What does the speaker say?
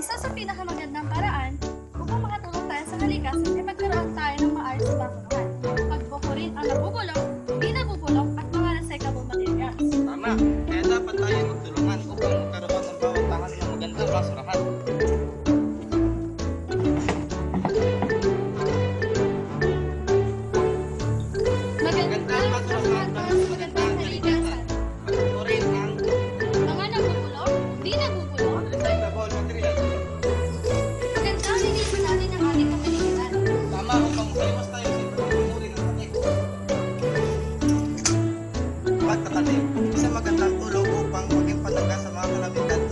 Isa sa pinakamagandang paraan upang makatulong tayo sa kalikasan ay magkaroon tayo ng maayos na pamahalaan. Pagbukurin ang nabubulok, di nabubulok at mga recyclable materials. Tama, kaya dapat tayo magtulungan upang magkaroon ng bawat tangan ng magandang basurahan. pagtatanim, isang magandang tulong upang maging panaga sa mga kalamitan.